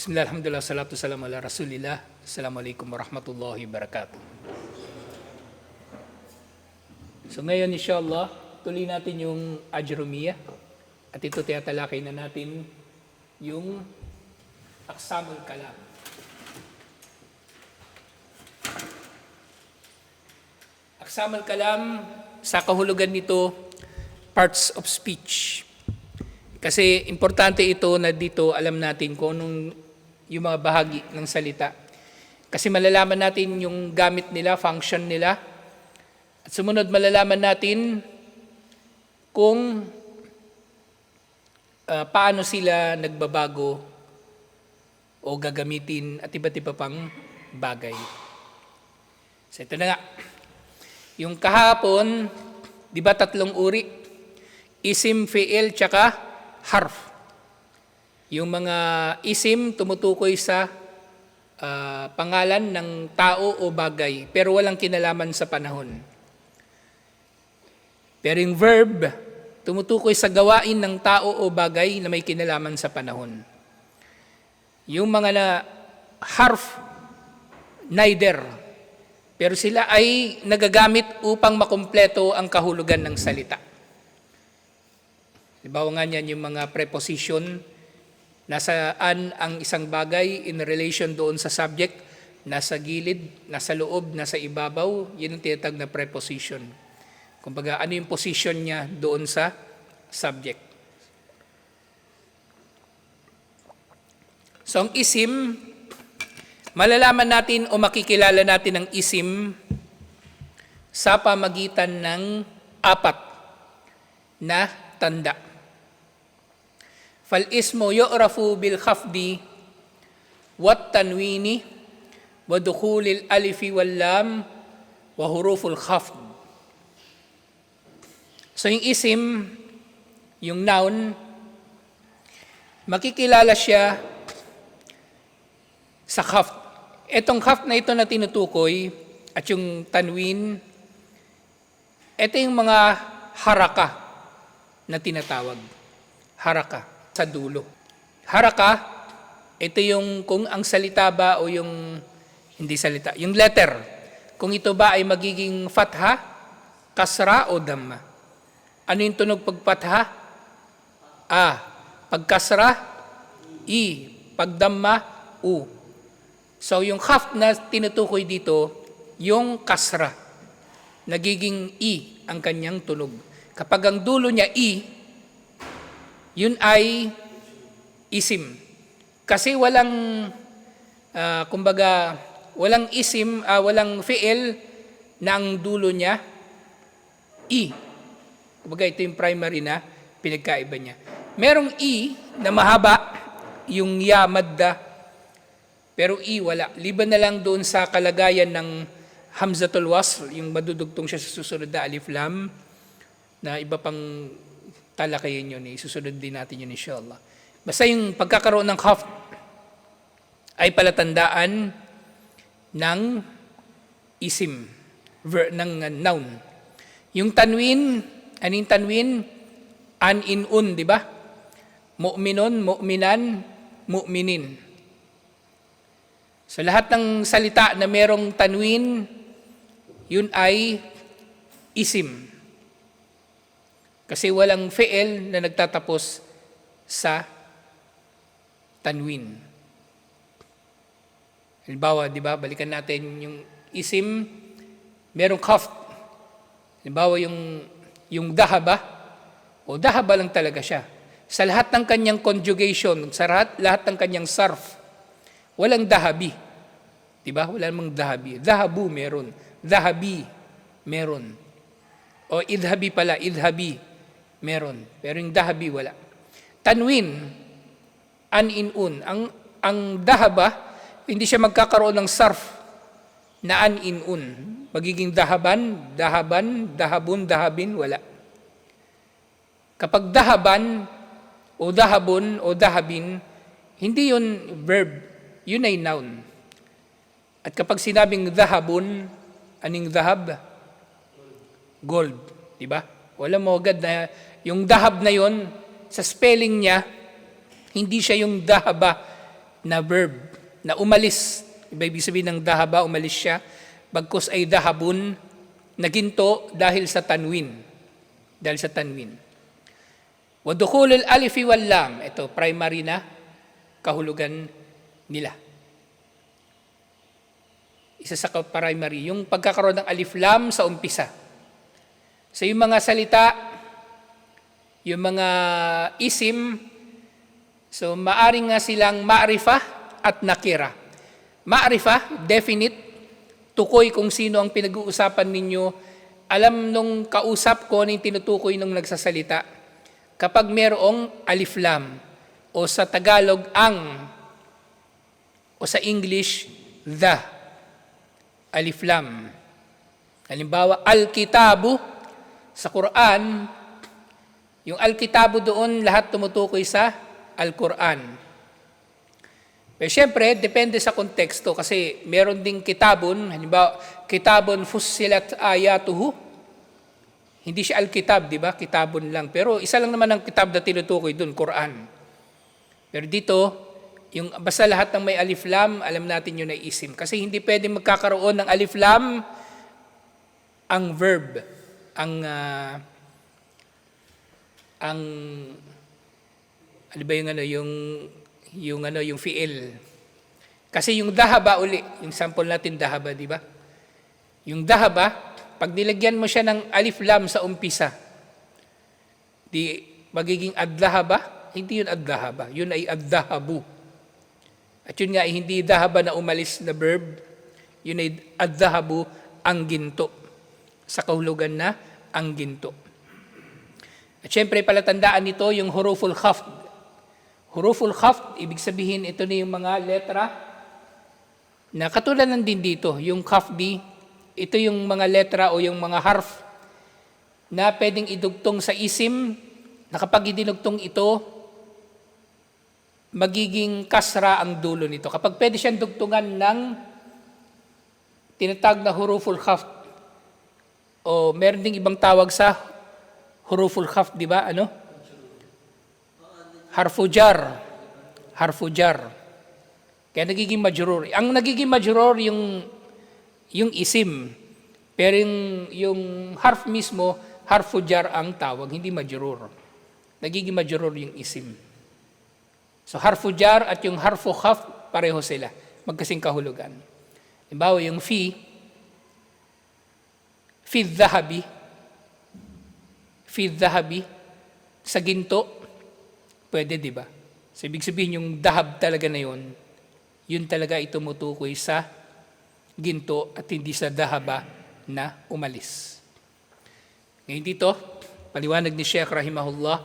Bismillah, alhamdulillah, salatu salam ala rasulillah. Assalamualaikum warahmatullahi wabarakatuh. So ngayon, inshallah, tuloy natin yung Ajrumiyah. At ito tinatalakay na natin yung Aksamul Kalam. Aksamul Kalam, sa kahulugan nito, parts of speech. Kasi importante ito na dito alam natin kung anong yung mga bahagi ng salita. Kasi malalaman natin yung gamit nila, function nila. At sumunod malalaman natin kung ah, paano sila nagbabago o gagamitin at iba't iba pang bagay. So ito na nga. Yung kahapon, di ba tatlong uri? Isim, fi'il, tsaka harf. Yung mga isim tumutukoy sa ah, pangalan ng tao o bagay, pero walang kinalaman sa panahon. Pero yung verb, tumutukoy sa gawain ng tao o bagay na may kinalaman sa panahon. Yung mga na harf, neither. Pero sila ay nagagamit upang makumpleto ang kahulugan ng salita. Halimbawa nga niyan yung mga preposition, nasaan ang isang bagay in relation doon sa subject, nasa gilid, nasa loob, nasa ibabaw, yun ang tinatag na preposition. Kumbaga, ano yung position niya doon sa subject. So, ang isim, malalaman natin o makikilala natin ang isim sa pamagitan ng apat na tanda. Tanwini wa dukhulil alifi wal lam wa huruful khafd. So yung isim, yung noun, makikilala siya sa khafd. Itong khafd na ito na tinutukoy at yung tanwin, ito yung mga haraka na tinatawag. Haraka sa dulo. Haraka, ito yung kung ang salita ba o yung hindi salita, yung letter. Kung ito ba ay magiging fatha, kasra o dhamma. Ano yung tunog pag fatha? A. Pag kasra, I. Pag dhamma, U. So yung khaf na tinutukoy dito, yung kasra. Nagiging I ang kanyang tunog. Kapag ang dulo niya I, yun ay isim. Kasi walang, ah, kumbaga, walang isim, ah, walang fi'il na ang dulo niya I. Kumbaga ito yung primary na pinagkaiba niya. Merong I na mahaba, yung ya, madda, pero I wala. Liban na lang doon sa kalagayan ng Hamzatul Wasl, yung madudugtong siya sa susunod na alif lam, na iba pang talakayin yun, eh. susunod din natin yun inshallah. Basta yung pagkakaroon ng khaf ay palatandaan ng isim, ver, ng noun. Yung tanwin, aning tanwin? An in un, di ba? Mu'minun, mu'minan, mu'minin. So lahat ng salita na merong tanwin, yun ay isim. Kasi walang fi'il na nagtatapos sa tanwin. Halimbawa, di ba, balikan natin yung isim, merong kaf. Halimbawa, yung, yung dahaba, o dahaba lang talaga siya. Sa lahat ng kanyang conjugation, sa lahat, lahat ng kanyang sarf, walang dahabi. Di ba? Wala namang dahabi. Dahabu meron. Dahabi meron. O idhabi pala, idhabi meron. Pero yung dahabi wala. Tanwin, an in un. Ang, ang dahaba, hindi siya magkakaroon ng sarf na an in un. Magiging dahaban, dahaban, dahabun, dahabin, wala. Kapag dahaban, o dahabon, o dahabin, hindi yun verb, yun ay noun. At kapag sinabing dahabun, aning dahab? Gold, di ba? Wala mo agad na yung dahab na yon sa spelling niya, hindi siya yung dahaba na verb na umalis. Iba ibig sabihin ng dahaba, umalis siya. Bagkus ay dahabun na ginto dahil sa tanwin. Dahil sa tanwin. Wadukhul al-alifi wal lam. Ito, primary na kahulugan nila. Isa sa primary, yung pagkakaroon ng alif lam sa umpisa. So yung mga salita, yung mga isim, so maaring nga silang ma'rifa at nakira. Ma'rifa, definite, tukoy kung sino ang pinag-uusapan ninyo, alam nung kausap ko ano yung tinutukoy nung nagsasalita. Kapag merong alif lam, o sa Tagalog ang, o sa English, the, alif lam. Halimbawa, al-kitabu, sa Quran, yung al-kitabu doon, lahat tumutukoy sa al-Quran. Pero syempre, depende sa konteksto kasi meron ding kitabon, halimbawa, kitabon fussilat ayatuhu. Hindi siya al-kitab, di ba? Kitabon lang. Pero isa lang naman ang kitab na tinutukoy doon, Quran. Pero dito, yung basta lahat ng may alif lam, alam natin yun ay isim. Kasi hindi pwede magkakaroon ng alif lam ang verb, ang ah, ang ano ba yung ano yung yung ano yung fiil. Kasi yung dahaba uli, yung sample natin dahaba, di ba? Yung dahaba, pag nilagyan mo siya ng alif lam sa umpisa, di magiging ad-dahaba, hindi yun ad-dahaba, yun ay ad-dahabu. At yun nga, ay hindi dahaba na umalis na verb, yun ay ad-dahabu, ang ginto. Sa kahulugan na, ang ginto. At syempre, palatandaan nito yung huruful khafd. Huruful khafd, ibig sabihin, ito na yung mga letra na katulad ng din dito, yung khafdi, ito yung mga letra o yung mga harf na pwedeng idugtong sa isim, na kapag idinugtong ito, magiging kasra ang dulo nito. Kapag pwede siyang dugtungan ng tinatag na huruful khafd, o meron ding ibang tawag sa huruful khafd, di ba? Ano? Harfujar. Harfujar. Kaya nagiging majrur. Ang nagiging majrur yung yung isim. Pero yung, yung harf mismo, harfujar ang tawag, hindi majrur. Nagiging majrur yung isim. So harfujar at yung harfu khaf, pareho sila. Magkasing kahulugan. Halimbawa, yung fi, fi dhahabi, fi dhahabi, sa ginto, pwede, di ba? So, ibig sabihin, yung dahab talaga na yun, yun talaga itumutukoy sa ginto at hindi sa dahaba na umalis. Ngayon dito, paliwanag ni Sheikh Rahimahullah,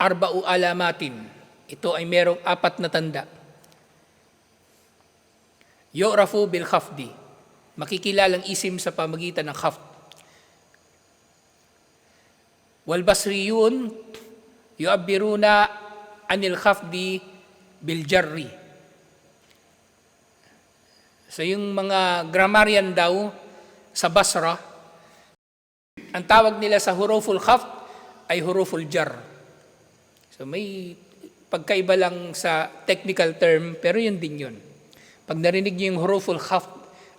arba'u alamatin. Ito ay merong apat na tanda. Yu'rafu bil khafdi. Makikilalang isim sa pamagitan ng khafd. Wal basriyun yu'abbiruna anil khafdi bil jarri. So yung mga grammarian daw sa Basra, ang tawag nila sa huruful khafd ay huruful jar. So may pagkaiba lang sa technical term, pero yun din yun. Pag narinig niyo yung huruful khafd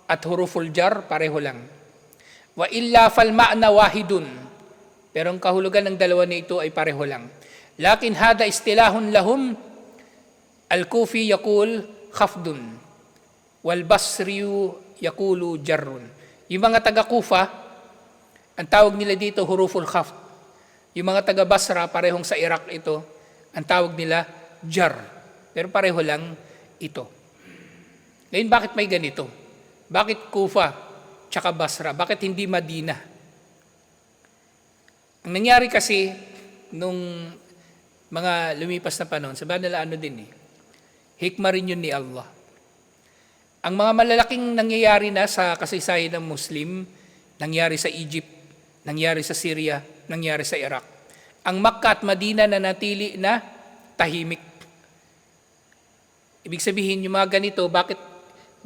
at huruful jar, pareho lang. Wa illa fal ma'na wahidun. Pero ang kahulugan ng dalawa na ito ay pareho lang. Lakin hada istilahun lahum al-kufi yakul khafdun wal basriyu yakulu jarrun. Yung mga taga Kufa, ang tawag nila dito huruful khafd. Yung mga taga Basra, parehong sa Iraq ito, ang tawag nila jar. Pero pareho lang ito. Ngayon, bakit may ganito? Bakit Kufa tsaka Basra? Bakit hindi Madina? Ang nangyari kasi nung mga lumipas na panahon, sabi nila ano din eh, hikma rin yun ni Allah. Ang mga malalaking nangyayari na sa kasaysayan ng Muslim, nangyari sa Egypt, nangyari sa Syria, nangyari sa Iraq. Ang Makkah at Madina na natili na tahimik. Ibig sabihin, yung mga ganito, bakit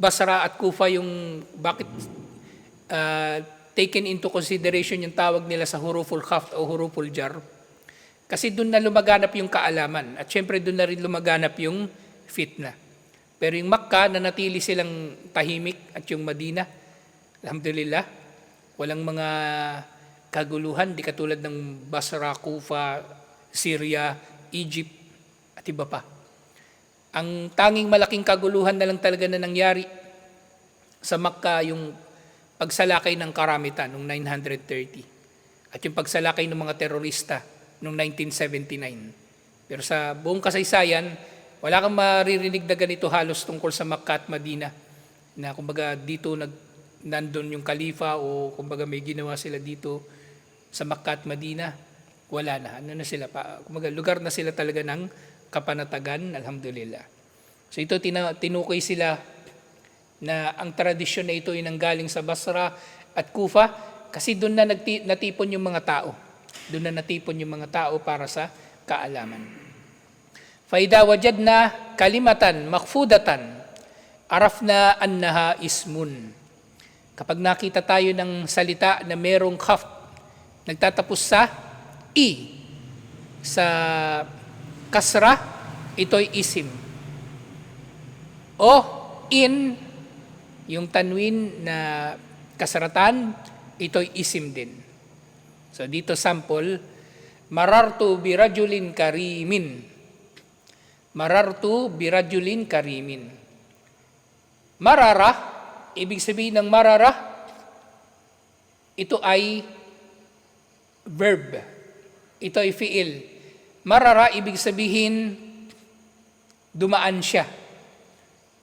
Basra at Kufa yung, bakit uh, taken into consideration yung tawag nila sa huruful khafd o huruful jar? Kasi doon na lumaganap yung kaalaman. At syempre doon na rin lumaganap yung fitna. Pero yung Makkah, nanatili silang tahimik at yung Madina, alhamdulillah, walang mga kaguluhan, di katulad ng Basra, Kufa, Syria, Egypt, at iba pa. Ang tanging malaking kaguluhan na lang talaga na nangyari sa Makkah yung pagsalakay ng karamitan noong 930 at yung pagsalakay ng mga terorista noong 1979. Pero sa buong kasaysayan, wala kang maririnig na ganito halos tungkol sa Makkah at Madina na kumbaga dito nag nandun yung kalifa o kumbaga may ginawa sila dito sa Makkah at Madina. Wala na. Ano na sila pa? Kumbaga lugar na sila talaga ng kapanatagan, alhamdulillah. So ito tinukoy sila na ang tradisyon na ito ay nanggaling sa Basra at Kufa kasi doon na nagti, natipon yung mga tao. Doon na natipon yung mga tao para sa kaalaman. Faida wajadna kalimatan makfudatan arafna annaha ismun. Kapag nakita tayo ng salita na merong khaf nagtatapos sa i sa kasra ito'y isim. O in yung tanwin na kasaratan, ito'y isim din. So dito sample, marartu birajulin karimin. Marartu birajulin karimin. Marara, ibig sabihin ng marara, ito ay verb. Ito ay fiil. Marara, ibig sabihin, dumaan siya.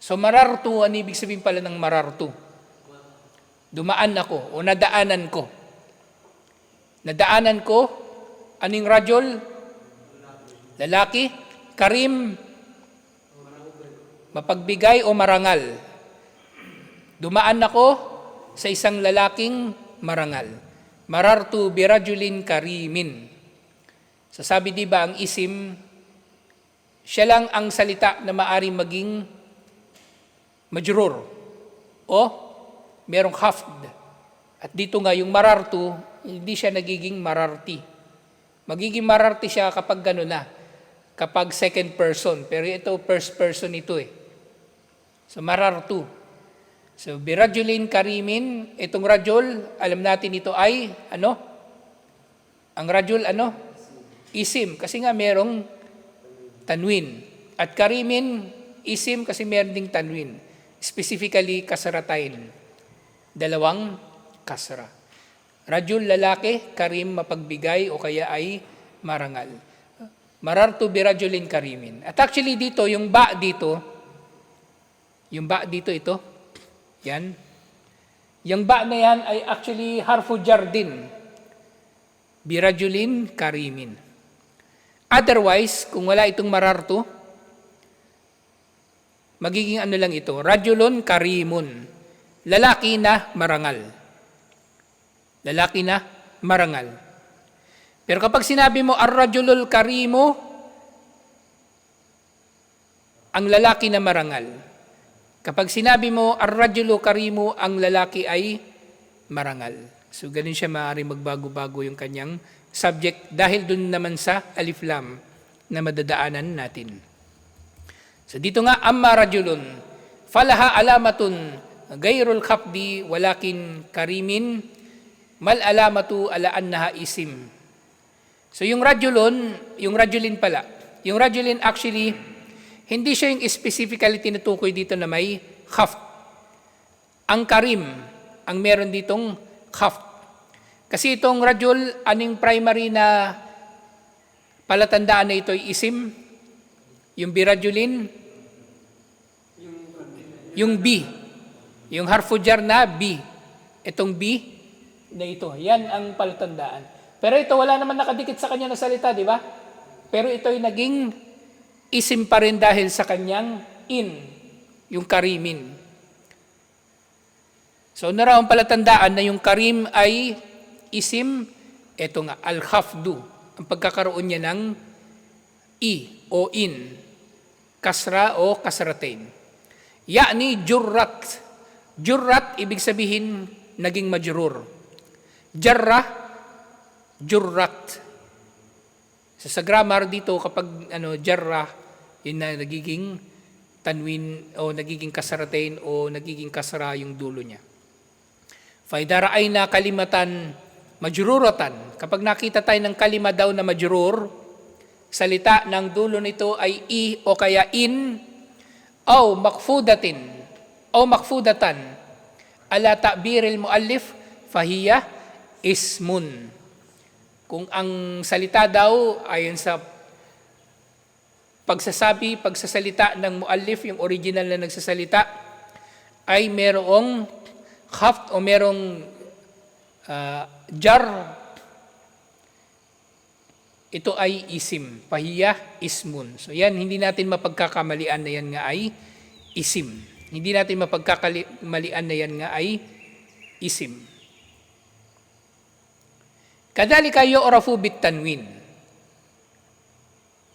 So marartu, ano ibig sabihin pala ng marartu? Dumaan ako o nadaanan ko. Nadaanan ko, aning rajol? Lalaki? Karim? Mapagbigay o marangal? Dumaan ako sa isang lalaking marangal. Marartu birajulin karimin. Sasabi di ba ang isim, siya lang ang salita na maaring maging majrur o merong hafd. At dito nga yung marartu, hindi siya nagiging mararti. Magiging mararti siya kapag gano'n na, kapag second person. Pero ito first person ito eh. So marartu. So birajulin karimin, itong rajul, alam natin ito ay ano? Ang rajul ano? Isim, kasi nga merong tanwin. At karimin, isim kasi meron ding tanwin. Specifically, kasaratain. Dalawang kasra. Rajul lalaki, karim mapagbigay o kaya ay marangal. Marartu birajulin karimin. At actually dito, yung ba dito, yung ba dito ito, yan. Yung ba na yan ay actually harfu jar din. Birajulin karimin. Otherwise, kung wala itong marartu, magiging ano lang ito, rajulun karimun. Lalaki na marangal. Lalaki na marangal. Pero kapag sinabi mo, ar-rajulul karimu, ang lalaki na marangal. Kapag sinabi mo, ar-rajulu karimu, ang lalaki ay marangal. So, ganun siya maaari magbago-bago yung kanyang subject dahil dun naman sa alif lam na madadaanan natin. So dito nga, amma rajulun, falaha alamatun, gayrul khafdi, walakin karimin, mal alamatu ala annaha isim. So yung rajulun, yung rajulin pala, yung rajulin actually, hindi siya yung specifically tinutukoy dito na may khaft. Ang karim, ang meron ditong khaft. Kasi itong rajul, aning primary na palatandaan na ito ay isim, yung birajulin, yung B, yung harfujar na B, itong B na ito, yan ang palatandaan. Pero ito wala naman nakadikit sa kanya na salita, di ba? Pero ito ay naging isim pa rin dahil sa kanyang in, yung karimin. So naraw ang palatandaan na yung karim ay isim, ito nga, al-khafdu, ang pagkakaroon niya ng i o in, kasra o kasratain. Yani jurrat. Jurrat, ibig sabihin, naging majrur. Jarra, jurrat. So, sa grammar dito, kapag ano, jarra, yun na nagiging tanwin o nagiging kasaratain o nagiging kasara yung dulo niya. Faidara ay na kalimatan majruratan. Kapag nakita tayo ng kalima daw na majrur, salita ng dulo nito ay i o kaya in o makfudatin o makfudatan ala ta'biril muallif fahiya ismun. Kung ang salita daw ayon sa pagsasabi, pagsasalita ng muallif, yung original na nagsasalita, ay merong khaft o merong ah, jar. Ito ay isim. Pahiya, ismun. So yan, hindi natin mapagkakamalian na yan nga ay isim. Hindi natin mapagkakamalian na yan nga ay isim. Kadalika yu'rafu bit tanwin.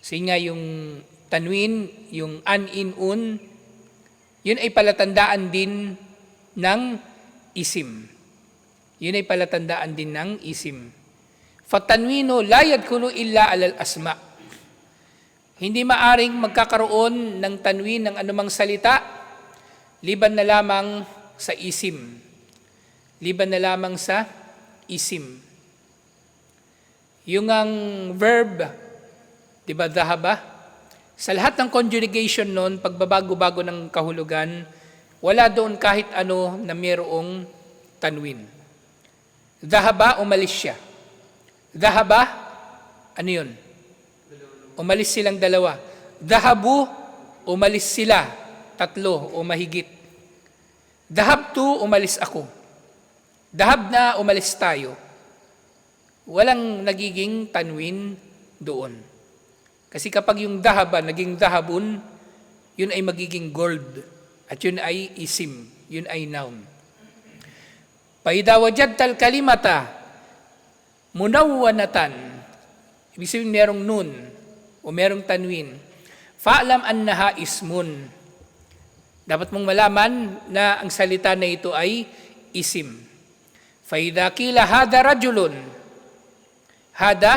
Kasi nga yung tanwin, yung an, in, un, yun ay palatandaan din ng isim. Yun ay palatandaan din ng isim. Fatanwino la yadkhulu illa alal asma. Hindi maaring magkakaroon ng tanwin ng anumang salita liban na lamang sa isim. Liban na lamang sa isim. Yung ang verb, di ba, dhahaba? Sa lahat ng conjugation noon, pagbabago-bago ng kahulugan, wala doon kahit ano na mayroong tanwin. Dhahaba, umalis siya. Dhahaba, ano yun? Umalis silang dalawa. Dhahabu, umalis sila. Tatlo o mahigit. Dahabtu, umalis ako. Dahab na, umalis tayo. Walang nagiging tanwin doon. Kasi kapag yung dahaba naging dahabun, yun ay magiging gold. At yun ay isim. Yun ay noun. Paida wajadtal kalimata munawwanatan. Ibig sabihin merong nun o merong tanwin. Fa'lam annaha ismun. Dapat mong malaman na ang salita na ito ay isim. Faida kila hada rajulun. Hada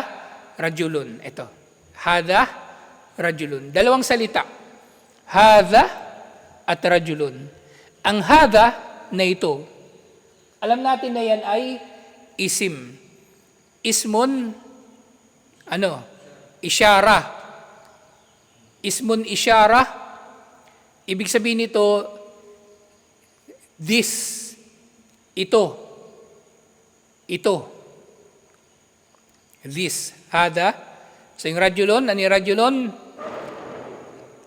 rajulun. Ito. Hada rajulun. Dalawang salita. Hada at rajulun. Ang hada na ito, alam natin na yan ay isim. Ismun, ano? Isyara. Ismun isyara. Ibig sabihin nito, this, ito, ito, this, hada. So yung rajulon, ano yung rajulon?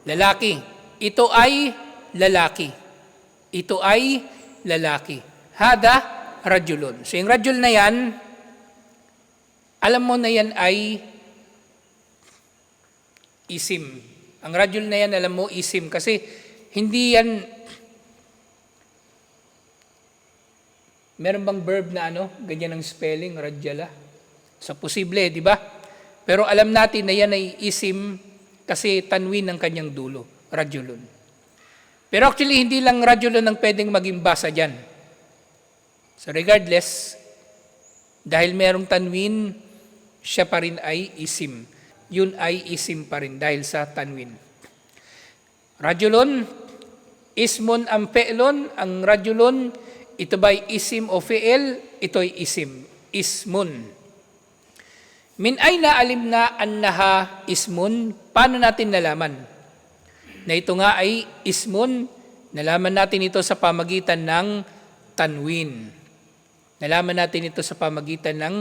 Lalaki. Ito ay lalaki. Ito ay lalaki. Hada, rajulon. So yung rajul na yan, alam mo na yan ay isim. Ang rajul na yan, alam mo, isim. Kasi hindi yan, meron bang verb na ano, ganyan ang spelling, rajala? So posible, di ba? Pero alam natin na yan ay isim kasi tanwin ng kanyang dulo, rajulun. Pero actually, hindi lang rajulun ang pwedeng maging basa dyan. So regardless, dahil merong tanwin, siya pa rin ay isim. Yun ay isim pa rin dahil sa tanwin. Rajulon, ismon ang pe'lon, ang rajulon, ito ba'y isim o fe'el? Ito'y isim, ismun. Min ay naalim na annaha ismun, paano natin nalaman? Na ito nga ay ismun, nalaman natin ito sa pamagitan ng tanwin. Nalaman natin ito sa pamagitan ng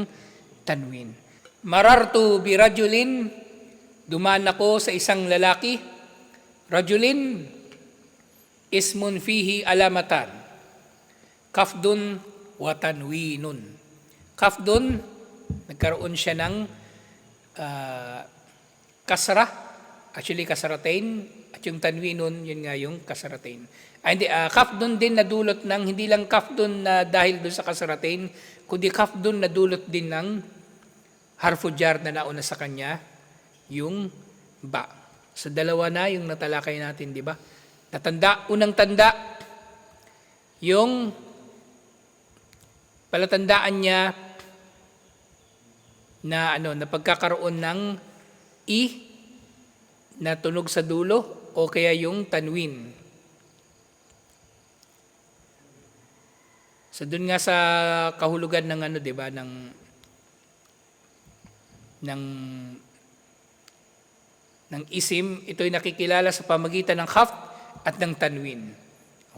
tanwin. Marartu bi rajulin, dumaan ako sa isang lalaki. Rajulin, ismun fihi alamatan. Kafdun wa tanwinun. Kafdun, nagkaroon siya ng ah, kasra, actually kasratain, at yung tanwinun, yun nga yung kasratain. Ah, hindi, uh, kafdun din na dulot ng, hindi lang kafdun na dahil doon sa kasratain, kundi kafdun na dulot din ng harfujar na nauna sa kanya, yung ba. Sa dalawa na yung natalakay natin, di ba? Natanda, unang tanda, yung palatandaan niya na ano na pagkakaroon ng i na tunog sa dulo o kaya yung tanwin. So doon nga sa kahulugan ng ano, 'di ba, ng ng ng isim, ito'y nakikilala sa pamagitan ng khaf at ng tanwin.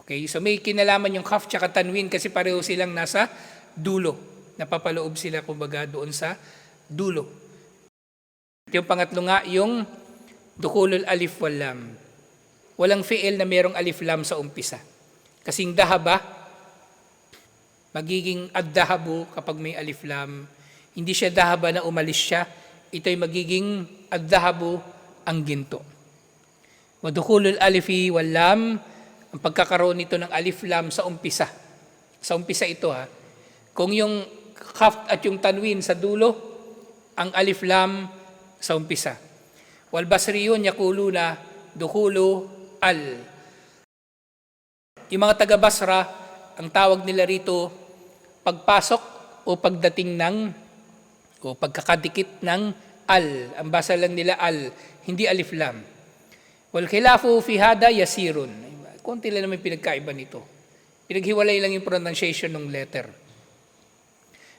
Okay? So may kinalaman yung khaf at tanwin kasi pareho silang nasa dulo. Napapaloob sila kumbaga doon sa dulo. Yung pangatlo nga, yung dukulul alif wal lam. Walang fi'il na merong alif lam sa umpisa. Kasing dahaba, magiging ad-dahabu kapag may alif lam. Hindi siya dahaba na umalis siya. Ito'y magiging ad-dahabu ang ginto. Wadukulul alifi wal lam, ang pagkakaroon nito ng alif lam sa umpisa. Sa umpisa ito ha. Kung yung kaf at yung tanwin sa dulo, ang alif lam sa umpisa. Wal basriyun yakuluna dukulu al. Yung mga taga Basra, ang tawag nila rito pagpasok o pagdating ng o pagkakadikit ng al. Ang basa lang nila al, hindi alif lam. Wal khilafu fi hada yasirun. Konti lang naman pinagkaiba nito. Pinaghiwalay lang yung pronunciation ng letter.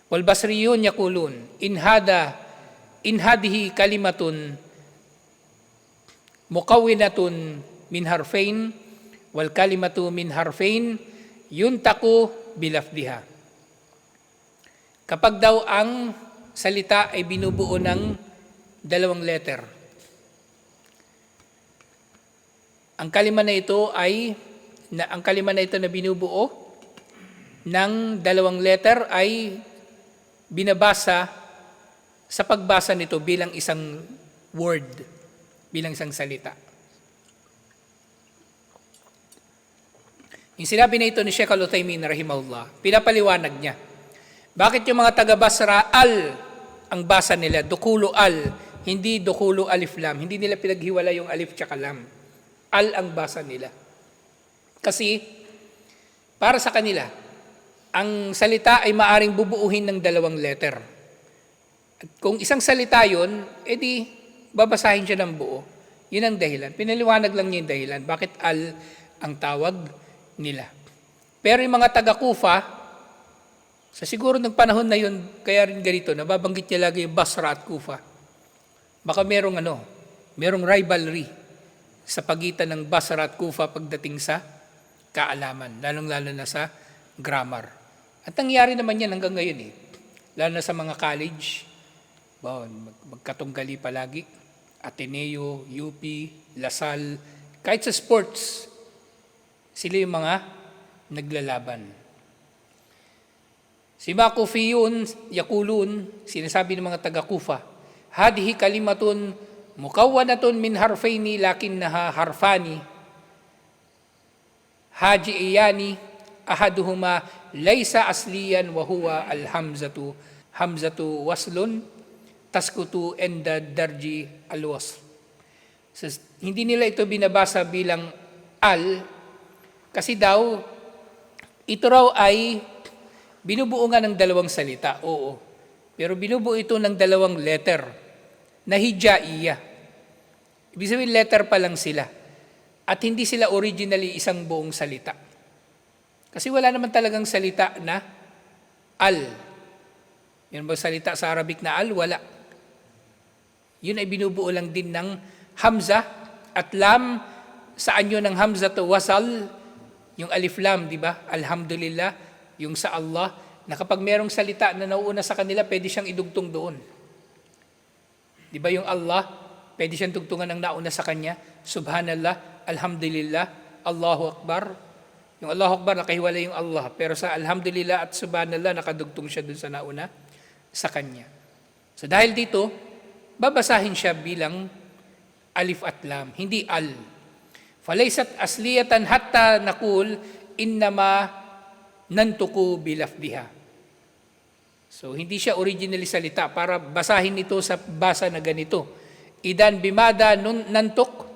Wal basriyun yakulun in hada in hadihi kalimatun mukawinatun min harfain wal kalimatu min harfain yuntaku bilafdiha. Kapag daw ang salita ay binubuo ng dalawang letter. Ang kalima na ito ay na ang kalima na ito na binubuo ng dalawang letter ay binabasa sa pagbasa nito bilang isang word, bilang isang salita. Yung sinabi na ito ni Sheikh Al-Utaymin rahimahullah, pinapaliwanag niya. Bakit yung mga taga-Basra, al ang basa nila, dukulo al, hindi dukulo alif lam. Hindi nila pinaghiwala yung alif tsaka lam. Al ang basa nila. Kasi, para sa kanila, ang salita ay maaring bubuuhin ng dalawang letter. At kung isang salita yon, edi babasahin siya ng buo. Yun ang dahilan. Pinaliwanag lang niya yung dahilan. Bakit al ang tawag nila. Pero yung mga taga-Kufa, sa siguro ng panahon na yun, kaya rin ganito, nababanggit niya lagi yung Basra at Kufa. Baka merong ano, merong rivalry sa pagitan ng Basra at Kufa pagdating sa kaalaman, lalong-lalo na sa grammar. At nangyari naman yan hanggang ngayon eh. Lalo na sa mga college, mag- magkatunggali palagi. Ateneo, UP, Lasal, kahit sa sports, sila yung mga naglalaban. Si Makufiyun, Yakulun, sinasabi ng mga taga-Kufa, Hadihi kalimatun mukawwanatun min harfaini lakinnaha harfani. Haji iyani ahaduhuma laysa asliyan wa huwa al-hamzatu hamzatu waslun taskutu enda darji al-wasl. So, hindi nila ito binabasa bilang al kasi daw ito raw ay binubuo nga ng dalawang salita. Oo. Pero binubuo ito ng dalawang letter na hijaiya. Ibig sabihin letter pa lang sila. At hindi sila originally isang buong salita. Kasi wala naman talagang salita na al. Yan ba salita sa Arabic na al? Wala. Yun ay binubuo lang din ng hamza at lam. Saan yun ng hamza to wasal? Yung alif lam, di ba? Alhamdulillah. Yung sa Allah, na kapag merong salita na nauuna sa kanila, pwede siyang idugtong doon. Di ba yung Allah, pwede siyang tugtungan ng nauna sa kanya. Subhanallah, Alhamdulillah, Allahu Akbar. Yung Allahu Akbar, nakahiwala yung Allah. Pero sa Alhamdulillah at Subhanallah, nakadugtong siya doon sa nauna sa kanya. So dahil dito, babasahin siya bilang alif at lam, hindi al. Falaysat asliyatan hatta nakul innama nantuku bilafdiha. So hindi siya originally salita para basahin ito sa basa na ganito. Idan bimada nun nantuk.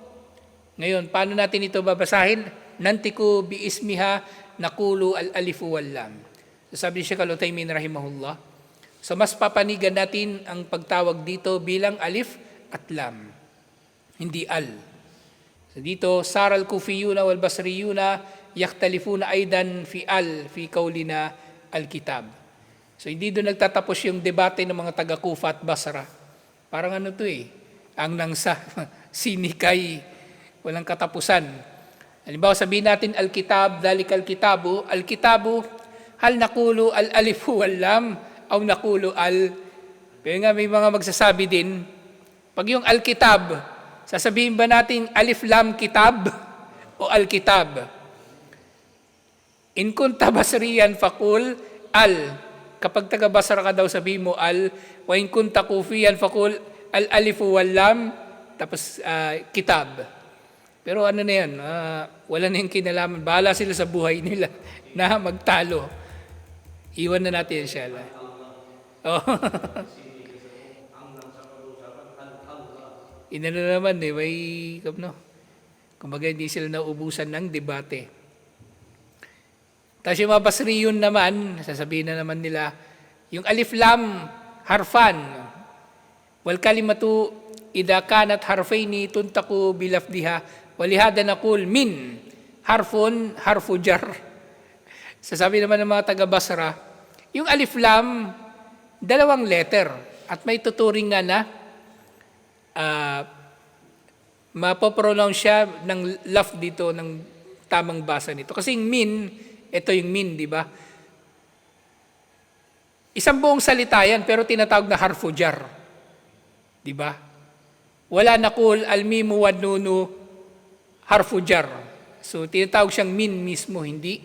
Ngayon, paano natin ito babasahin? Nantiku bi ismiha nakulu al alifu wal lam. So sabi siya Kalutaymin rahimahullah. So mas papanigan natin ang pagtawag dito bilang alif at lam. Hindi al. So dito, Sara al-Kufiyuna wal Basriyuna yaktalifuna aidan fi al fi kaulina al-kitab. So hindi doon nagtatapos yung debate ng mga taga Kufa at Basra. Parang ano to eh, ang nangsa, sinikay, walang katapusan. Halimbawa sabihin natin al-kitab, dalik al-kitabu, al-kitabu, hal nakulu al-alifu wal-lam, aw nakulu al... Pero nga may mga magsasabi din, pag yung al-kitab, sasabihin ba natin alif lam kitab o al-kitab? In kunta basriyan fakul al. Kapag taga Basra ka daw sabihin mo al. Wa in kunta kufiyan fakul al alifu wal lam. Tapos ah, kitab. Pero ano na yan, ah, wala na yung kinalaman. Bahala sila sa buhay nila na magtalo. Iwan na natin siya. Oh. Ina na naman eh, may? Kumbaga hindi sila naubusan ng debate. Tapos yung mga Basriyun naman, sasabihin na naman nila, yung alif lam, harfan, wal kalimatu idha kanat harfaini tuntaku bilafdiha walihada naqul min harfun harfu jar. Sasabi naman ng mga taga Basra, yung alif lam, dalawang letter at may tuturing nga na uh, mapopronounce siya ng laf dito ng tamang basa nito. Kasi min, ito yung min, di ba? Isang buong salita yan, pero tinatawag na harfujar. Di ba? Wala na kul almimu wad nunu harfujar. So tinatawag siyang min mismo, hindi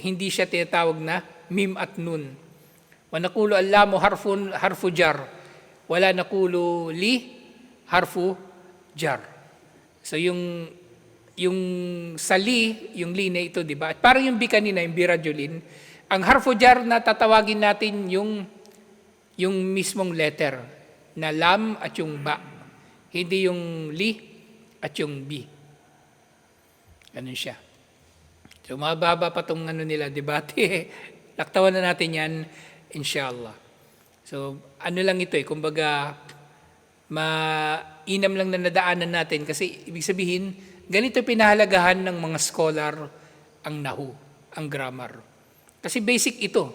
hindi siya tinatawag na mim at nun. Wa naqulu allamu harfun harfujar. Wala naqulu li harfu jar. So yung yung sali, yung line ito, di ba? At parang yung bi kanina, yung biradulin, ang harfu jar na tatawagin natin yung yung mismong letter na lam at yung ba. Hindi yung li at yung bi. Ganun siya. So mababa pa tong ano nila, debate. Laktawan na natin yan, inshallah. So ano lang ito eh, kumbaga mainam lang na nadaanan natin kasi ibig sabihin, ganito pinahalagahan ng mga scholar ang nahu, ang grammar. Kasi basic ito.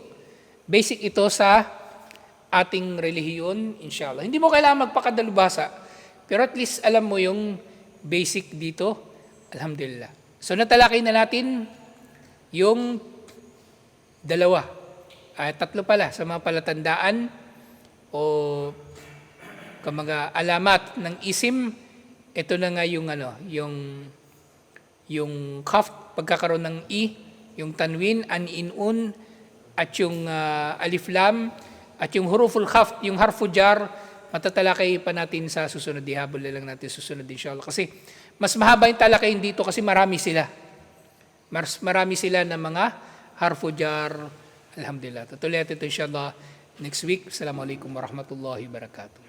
Basic ito sa ating relihiyon, inshallah. Hindi mo kailangan magpakadalubhasa, pero at least alam mo yung basic dito, alhamdulillah. So natalakay na natin yung dalawa, ay tatlo pala sa mga palatandaan o kamaga alamat ng isim, ito na nga yung ano, yung yung kaf pagkakaroon ng i, yung tanwin, an in un at yung ah, alif lam at yung huruful khaf, yung harfu jar, matatalakay pa natin sa susunod. Dihabol na lang natin susunod inshallah. Kasi mas mahaba yung talakayin dito kasi marami sila. Mas marami sila na mga harfu jar. Alhamdulillah. Tutuloy natin ito inshallah next week. Assalamualaikum warahmatullahi wabarakatuh.